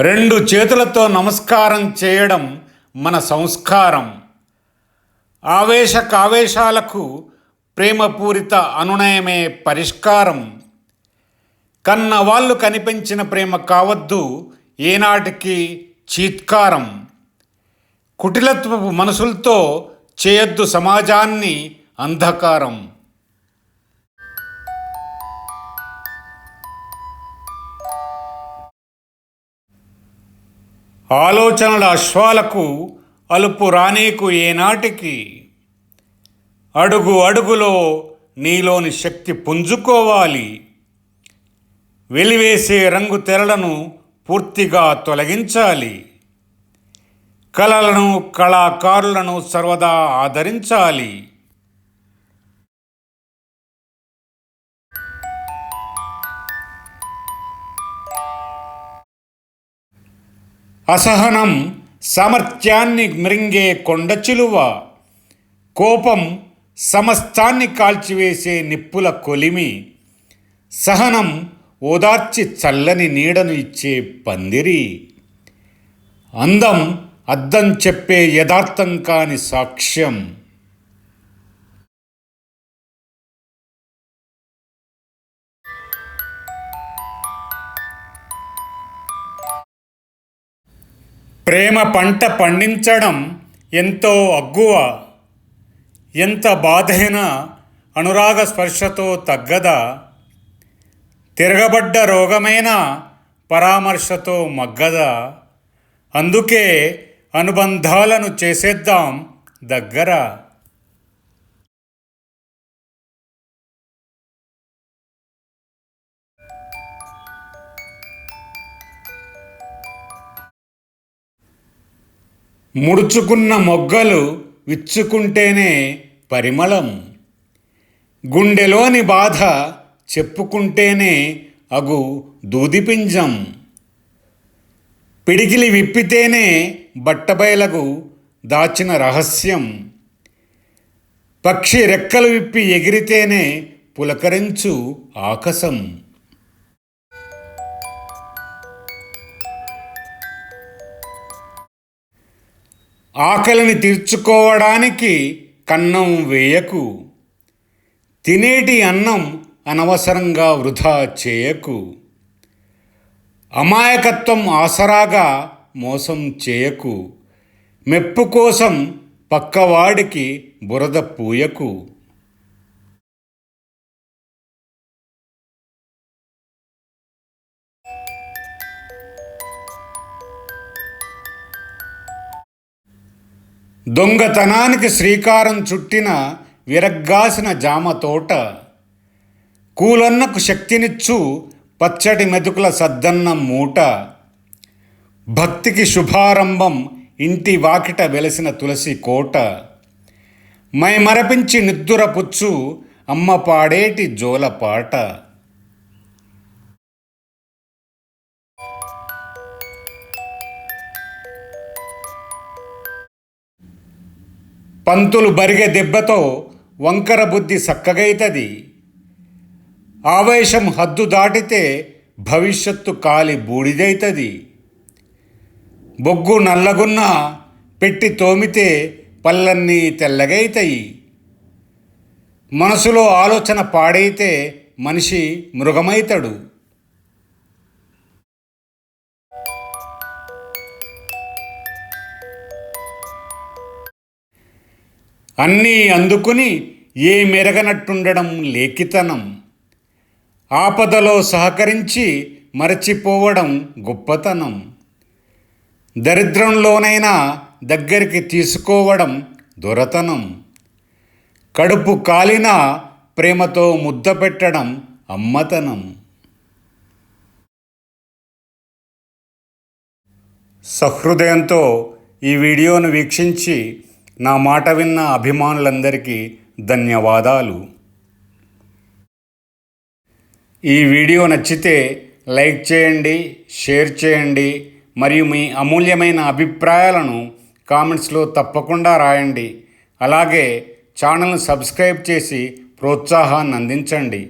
రెండు చేతులతో నమస్కారం చేయడం మన సంస్కారం. ఆవేశ కావేశాలకు ప్రేమపూరిత అనునయమే పరిష్కారం. కన్న వాళ్ళు కనిపించిన ప్రేమ కావద్దు ఏనాటికి చీత్కారం. కుటిలత్వపు మనసులతో చేయొద్దు సమాజాన్ని అంధకారం. ఆలోచనల అశ్వాలకు అలుపు రానీకు ఏనాటికి. అడుగు అడుగులో నీలోని శక్తి పుంజుకోవాలి. వెలివేసే రంగు తెరలను పూర్తిగా తొలగించాలి. కళలను కళాకారులను సర్వదా ఆదరించాలి. అసహనం సామర్థ్యాన్ని మృంగే కొండచిలువ కోపం సమస్తాన్ని కాల్చివేసే నిప్పుల కొలిమి. సహనం ఓదార్చి చల్లని నీడను ఇచ్చే పందిరి. అందం అద్దం చెప్పే యథార్థం కాని సాక్ష్యం. ప్రేమ పంట పండించడం ఎంతో అగ్గువ ఎంత బాధైనా అనురాగ స్పర్శతో తగ్గదా? తిరగబడ్డ రోగమైన పరామర్శతో మగ్గదా? అందుకే అనుబంధాలను చేసేద్దాం దగ్గర. ముడుచుకున్న మొగ్గలు విచ్చుకుంటేనే పరిమళం. గుండెలోని బాధ చెప్పుకుంటేనే అగు దూదిపింజం. పిడికిలి విప్పితేనే బట్టబయలకు దాచిన రహస్యం. పక్షి రెక్కలు విప్పి ఎగిరితేనే పులకరించు ఆకాశం. ఆకలిని తీర్చుకోవడానికి కన్నం వేయకు. తినేటి అన్నం అనవసరంగా వృధా చేయకు. అమాయకత్వం ఆసరాగా మోసం చేయకు. మెప్పు కోసం పక్కవాడికి బురద పూయకు. దొంగతనానికి శ్రీకారం చుట్టిన విరగ్గాసిన జామ తోట. కూలన్నకు శక్తినిచ్చు పచ్చటి మెతుకుల సద్దన్న మూట. భక్తికి శుభారంభం ఇంటి వాకిట వెలసిన తులసి కోట. మై మరపించి నిద్దురపుచ్చు అమ్మ పాడేటి జోలపాట పంతులు బరిగె దెబ్బతో వంకర బుద్ధి సక్కగైతది. ఆవేశం హద్దు దాటితే భవిష్యత్తు కాలి బూడిదైతది. బొగ్గు నల్లగున్న పెట్టి తోమితే పళ్ళన్నీ తెల్లగైతాయి. మనసులో ఆలోచన పాడైతే మనిషి మృగమైతాడు. అన్నీ అందుకుని ఏ మెరగనట్టుండడం లేఖితనం. ఆపదలో సహకరించి మరచిపోవడం గొప్పతనం. దరిద్రంలోనైనా దగ్గరికి తీసుకోవడం దొరతనం. కడుపు కాలిన ప్రేమతో ముద్ద పెట్టడం అమ్మతనం. సహృదయంతో ఈ వీడియోను వీక్షించి నా మాట విన్న అభిమానులందరికీ ధన్యవాదాలు. ఈ వీడియో నచ్చితే లైక్ చేయండి షేర్ చేయండి మరియు మీ అమూల్యమైన అభిప్రాయాలను కామెంట్స్లో తప్పకుండా రాయండి. అలాగే ఛానల్ను సబ్స్క్రైబ్ చేసి ప్రోత్సాహాన్ని అందించండి.